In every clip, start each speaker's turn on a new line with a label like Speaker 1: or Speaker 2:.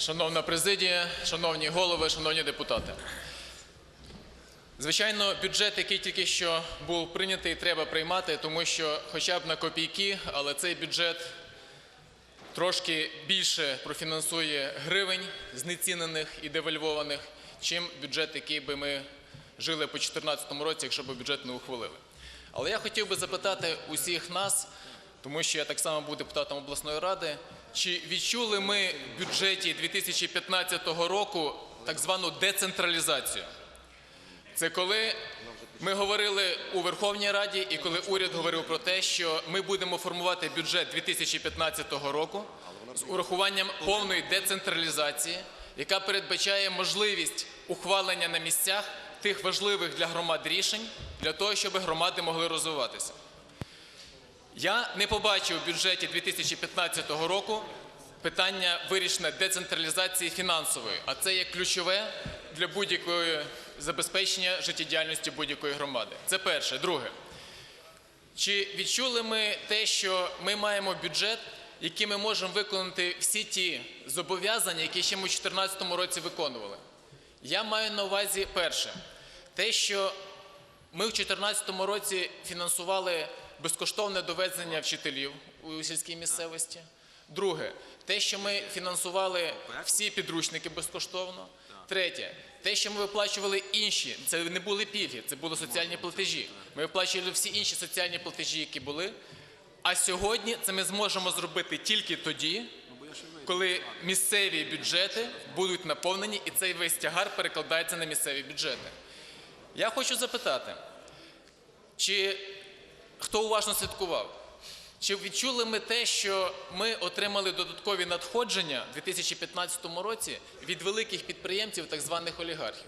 Speaker 1: Шановна президія, шановні голови, шановні депутати. Звичайно, бюджет, який тільки що був прийнятий, треба приймати, тому що хоча б на копійки, але цей бюджет трошки більше профінансує гривень знецінених і девальвованих, чим бюджет, який би ми жили по 2014 році, якщо б бюджет не ухвалили. Але я хотів би запитати усіх нас, тому що я так само був депутатом обласної ради, чи відчули ми в бюджеті 2015 року так звану децентралізацію? Це коли ми говорили у Верховній Раді і коли уряд говорив про те, що ми будемо формувати бюджет 2015 року з урахуванням повної децентралізації, яка передбачає можливість ухвалення на місцях тих важливих для громад рішень для того, щоб громади могли розвиватися. Я не побачив у бюджеті 2015 року питання вирішення децентралізації фінансової, а це є ключове для будь-якої забезпечення життєдіяльності будь-якої громади. Це перше. Друге. Чи відчули ми те, що ми маємо бюджет, який ми можемо виконати всі ті зобов'язання, які ще ми у 2014 році виконували? Я маю на увазі перше, те, що ми в 2014 році фінансували безкоштовне довезення вчителів у сільській місцевості. Друге, те, що ми фінансували всі підручники безкоштовно. Третє, те, що ми виплачували інші, це не були пільги, це були соціальні платежі. Ми виплачували всі інші соціальні платежі, які були. А сьогодні це ми зможемо зробити тільки тоді, коли місцеві бюджети будуть наповнені, і цей весь тягар перекладається на місцеві бюджети. Я хочу запитати, чи хто уважно слідкував? Чи відчули ми те, що ми отримали додаткові надходження у 2015 році від великих підприємців, так званих олігархів?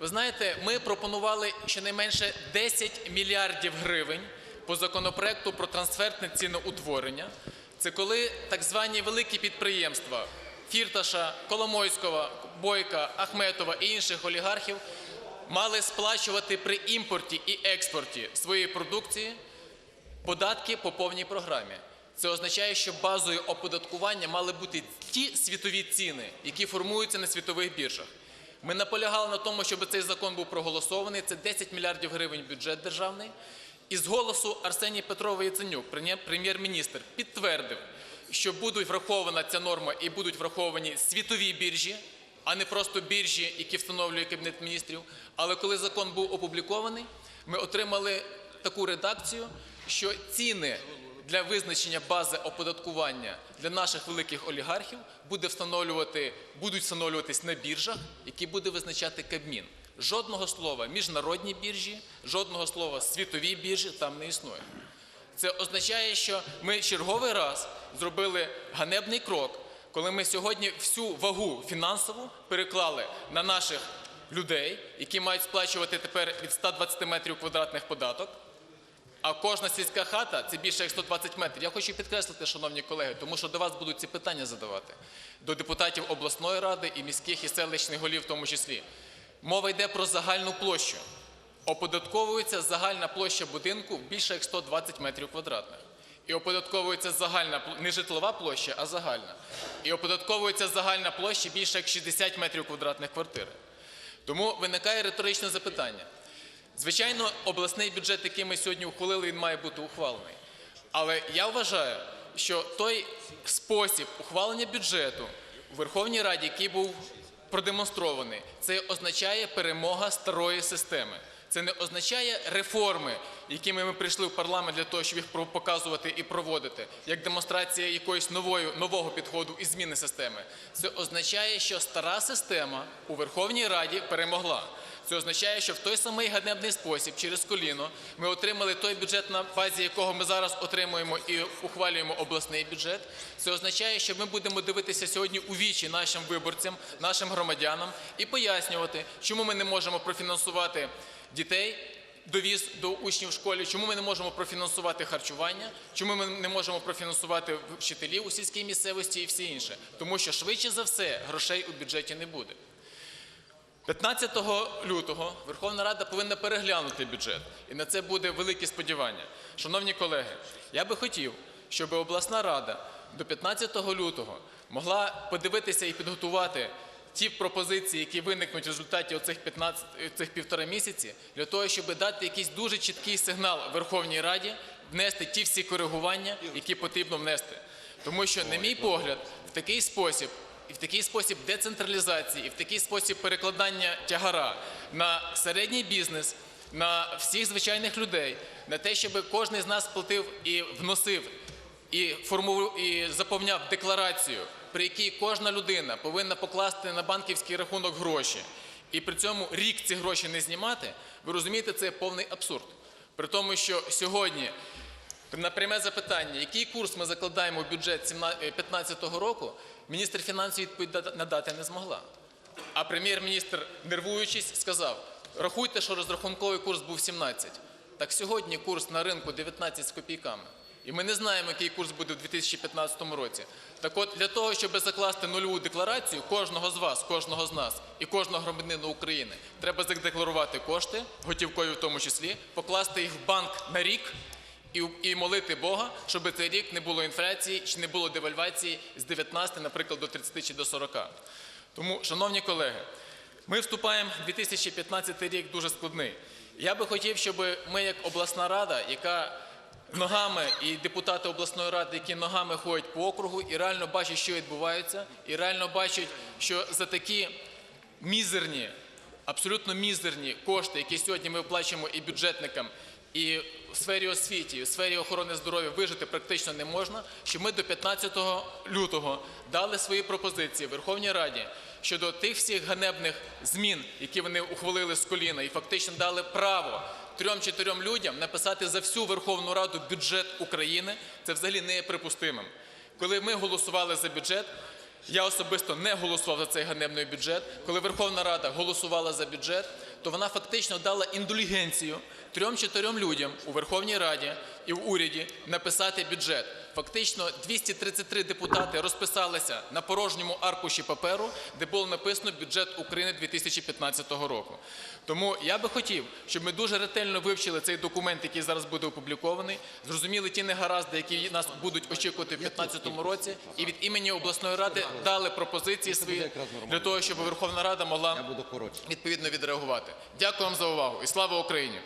Speaker 1: Ви знаєте, ми пропонували щонайменше 10 мільярдів гривень по законопроекту про трансфертне ціноутворення. Це коли так звані великі підприємства Фірташа, Коломойського, Бойка, Ахметова і інших олігархів мали сплачувати при імпорті і експорті своєї продукції податки по повній програмі. Це означає, що базою оподаткування мали бути ті світові ціни, які формуються на світових біржах. Ми наполягали на тому, щоб цей закон був проголосований. Це 10 мільярдів гривень бюджет державний. І з голосу Арсеній Петрович Яценюк, прем'єр-міністр, підтвердив, що буде врахована ця норма і будуть враховані світові біржі, а не просто біржі, які встановлює Кабінет міністрів. Але коли закон був опублікований, ми отримали таку редакцію, що ціни для визначення бази оподаткування для наших великих олігархів буде встановлювати, будуть встановлюватись на біржах, які буде визначати Кабмін. Жодного слова міжнародні біржі, жодного слова світові біржі там не існує. Це означає, що ми черговий раз зробили ганебний крок, коли ми сьогодні всю вагу фінансову переклали на наших людей, які мають сплачувати тепер від 120 метрів квадратних податок. А кожна сільська хата це більше як 120 метрів. Я хочу підкреслити, шановні колеги, тому що до вас будуть ці питання задавати до депутатів обласної ради і міських і селищних голів, в тому числі. Мова йде про загальну площу. Оподатковується загальна площа будинку більше як 120 метрів квадратних. І оподатковується загальна не житлова площа, а загальна. І оподатковується загальна площа більше як 60 метрів квадратних квартири. Тому виникає риторичне запитання. Звичайно, обласний бюджет, який ми сьогодні ухвалили, він має бути ухвалений. Але я вважаю, що той спосіб ухвалення бюджету у Верховній Раді, який був продемонстрований, це означає перемога старої системи. Це не означає реформи, якими ми прийшли в парламент для того, щоб їх показувати і проводити, як демонстрація якоїсь нової, нового підходу і зміни системи. Це означає, що стара система у Верховній Раді перемогла. Це означає, що в той самий ганебний спосіб, через коліно, ми отримали той бюджет, на базі якого ми зараз отримуємо і ухвалюємо обласний бюджет. Це означає, що ми будемо дивитися сьогодні у вічі нашим виборцям, нашим громадянам і пояснювати, чому ми не можемо профінансувати дітей. Довіз до учнів в школі, чому ми не можемо профінансувати харчування, чому ми не можемо профінансувати вчителів у сільській місцевості і все інше. Тому що швидше за все грошей у бюджеті не буде. 15 лютого Верховна Рада повинна переглянути бюджет, і на це буде велике сподівання. Шановні колеги, я би хотів, щоб обласна рада до 15 лютого могла подивитися і підготувати ті пропозиції, які виникнуть в результаті оцих 15, цих півтора місяці, для того, щоб дати якийсь дуже чіткий сигнал Верховній Раді, внести ті всі коригування, які потрібно внести. Тому що, на мій погляд, в такий спосіб, і в такий спосіб децентралізації, і в такий спосіб перекладання тягара на середній бізнес, на всіх звичайних людей, на те, щоб кожен з нас платив і вносив і формував і заповняв декларацію, при якій кожна людина повинна покласти на банківський рахунок гроші, і при цьому рік ці гроші не знімати, ви розумієте, це повний абсурд. При тому, що сьогодні на пряме запитання, який курс ми закладаємо в бюджет 2015 року, міністр фінансів відповідь надати не змогла. А прем'єр-міністр, нервуючись, сказав: рахуйте, що розрахунковий курс був 17. Так сьогодні курс на ринку 19 з копійками. І ми не знаємо, який курс буде в 2015 році. Так от, для того, щоб закласти нульову декларацію кожного з вас, кожного з нас і кожного громадянина України, треба задекларувати кошти, готівкові в тому числі, покласти їх в банк на рік і, і молити Бога, щоб цей рік не було інфляції чи не було девальвації з 19, наприклад, до 30 чи до 40. Тому, шановні колеги, ми вступаємо в 2015 рік дуже складний. Я би хотів, щоб ми, як обласна рада, яка ногами і депутати обласної ради, які ногами ходять по округу і реально бачать, що відбувається, і реально бачать, що за такі мізерні, абсолютно мізерні кошти, які сьогодні ми виплачуємо і бюджетникам, і в сфері освіті, і в сфері охорони здоров'я вижити практично не можна, що ми до 15 лютого дали свої пропозиції Верховній Раді щодо тих всіх ганебних змін, які вони ухвалили з коліна, і фактично дали право трьом-чотирьом людям написати за всю Верховну Раду бюджет України, це взагалі не є припустимим. Коли ми голосували за бюджет, я особисто не голосував за цей ганебний бюджет. Коли Верховна Рада голосувала за бюджет, то вона фактично дала індулігенцію трьом-чотирьом людям у Верховній Раді і в уряді написати бюджет. Фактично 233 депутати розписалися на порожньому аркуші паперу, де було написано бюджет України 2015 року. Тому я би хотів, щоб ми дуже ретельно вивчили цей документ, який зараз буде опублікований, зрозуміли ті негаразди, які нас будуть очікувати в 2015 році, і від імені обласної ради дали пропозиції свої для того, щоб Верховна Рада могла відповідно відреагувати. Дякую вам за увагу і слава Україні!